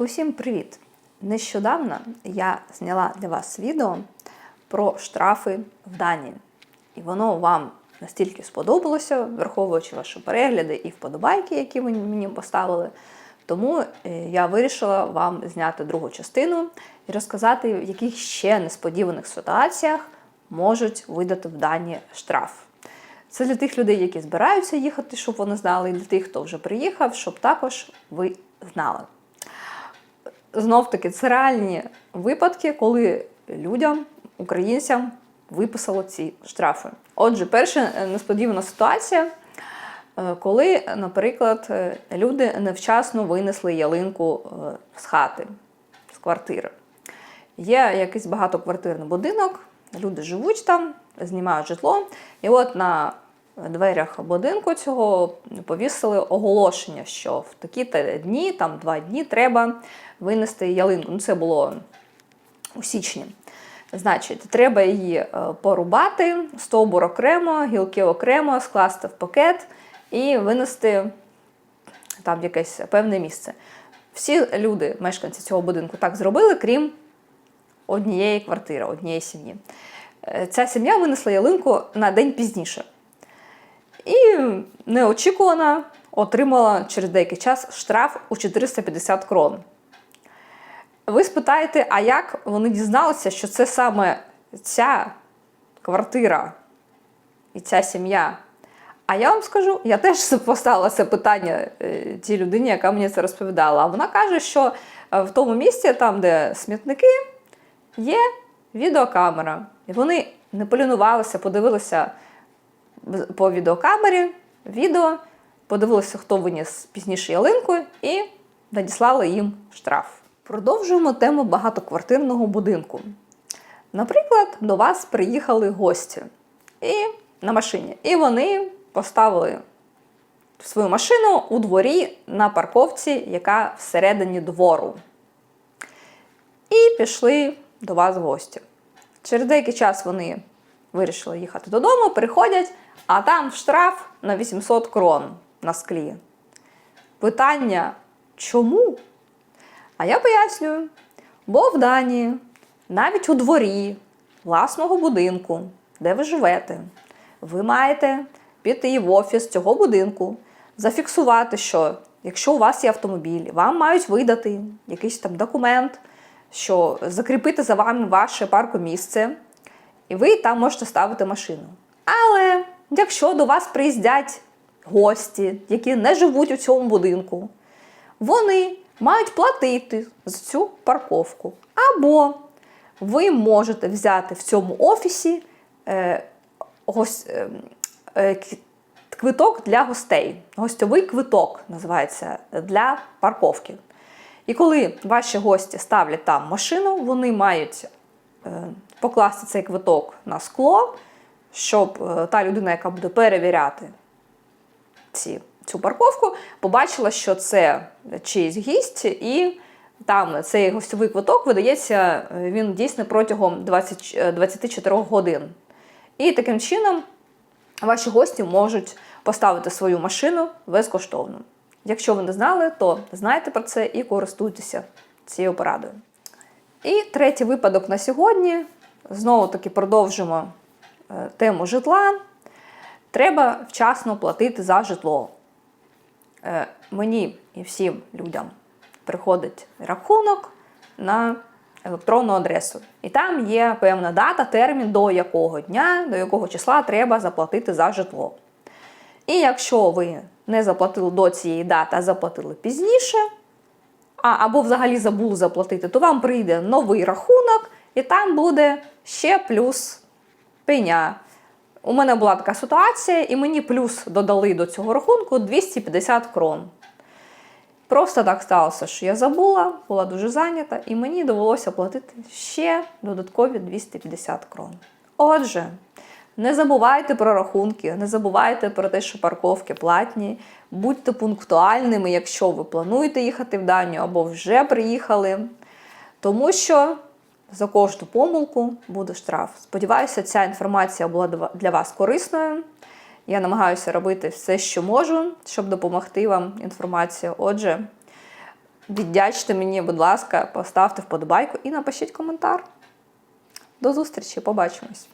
Усім привіт! Нещодавно я зняла для вас відео про штрафи в Данії. І воно вам настільки сподобалося, враховуючи ваші перегляди і вподобайки, які ви мені поставили. Тому е, я вирішила вам зняти другу частину і розказати, в яких ще несподіваних ситуаціях можуть видати в Данії штраф. Це для тих людей, які збираються їхати, щоб вони знали, і для тих, хто вже приїхав, щоб також ви знали. Знов таки, це реальні випадки, коли людям, українцям, виписало ці штрафи. Отже, перша е, несподівана ситуація, е, коли, наприклад, е, люди невчасно винесли ялинку з хати, з квартири. Є якийсь багатоквартирний будинок, люди живуть там, знімають житло, і от на дверях будинку цього повісили оголошення, що в такі-то дні, там два дні, треба винести ялинку. Ну, це було у січні. Значить, треба її е, порубати, стовбур окремо, гілки окремо, скласти в пакет і винести там якесь певне місце. Всі люди, мешканці цього будинку, так зробили, крім однієї квартири, однієї сім'ї. Е, Ця сім'я винесла ялинку на день пізніше. І неочікувано отримала через деякий час штраф у 450 крон. Ви спитаєте, а як вони дізналися, що це саме ця квартира і ця сім'я? А я вам скажу, я теж поставила це питання е, тій людині, яка мені це розповідала. А вона каже, що е, в тому місці, там, де смітники, є відеокамера. І вони не полінувалися, подивилися по відеокамері відео, подивилися, хто виніс пізніше ялинку, і надіслали їм штраф. Продовжуємо тему багатоквартирного будинку. Наприклад, до вас приїхали гості і на машині, і вони поставили свою машину у дворі на парковці, яка всередині двору. І пішли до вас гості. Через деякий час вони вирішили їхати додому, приходять, а там штраф на 800 крон на склі. Питання чому? А я пояснюю, бо в Данії, навіть у дворі власного будинку, де ви живете, ви маєте піти в офіс цього будинку, зафіксувати, що якщо у вас є автомобіль, вам мають видати якийсь там документ, що закріпити за вами ваше паркомісце, і ви там можете ставити машину. Але якщо до вас приїздять гості, які не живуть у цьому будинку, вони мають платити за цю парковку. Або ви можете взяти в цьому офісі е, гос, е, е, квиток для гостей. Гостьовий квиток називається для парковки. І коли ваші гості ставлять там машину, вони мають покласти цей квиток на скло, щоб е, та людина, яка буде перевіряти ці, цю парковку, побачила, що це чийсь гість, і там цей гостьовий квиток видається, е, він дійсно протягом 20, е, 24 годин. І таким чином ваші гості можуть поставити свою машину безкоштовно. Якщо ви не знали, то знайте про це і користуйтеся цією порадою. І третій випадок на сьогодні. Знову таки продовжимо е, тему житла. Треба вчасно платити за житло. Е, Мені і всім людям приходить рахунок на електронну адресу. І там є певна дата, термін, до якого дня, до якого числа треба заплатити за житло. І якщо ви не заплатили до цієї дати, а заплатили пізніше, а, або взагалі забули заплатити, то вам прийде новий рахунок, і там буде ще плюс пеня. У мене була така ситуація, і мені плюс додали до цього рахунку 250 крон. Просто так сталося, що я забула, була дуже зайнята, і мені довелося платити ще додаткові 250 крон. Отже, не забувайте про рахунки, не забувайте про те, що парковки платні. Будьте пунктуальними, якщо ви плануєте їхати в Данію або вже приїхали. Тому що за кожну помилку буде штраф. Сподіваюся, ця інформація була для вас корисною. Я намагаюся робити все, що можу, щоб допомогти вам інформацію. Отже, Віддячте мені, будь ласка, поставте вподобайку і напишіть коментар. До зустрічі, побачимось!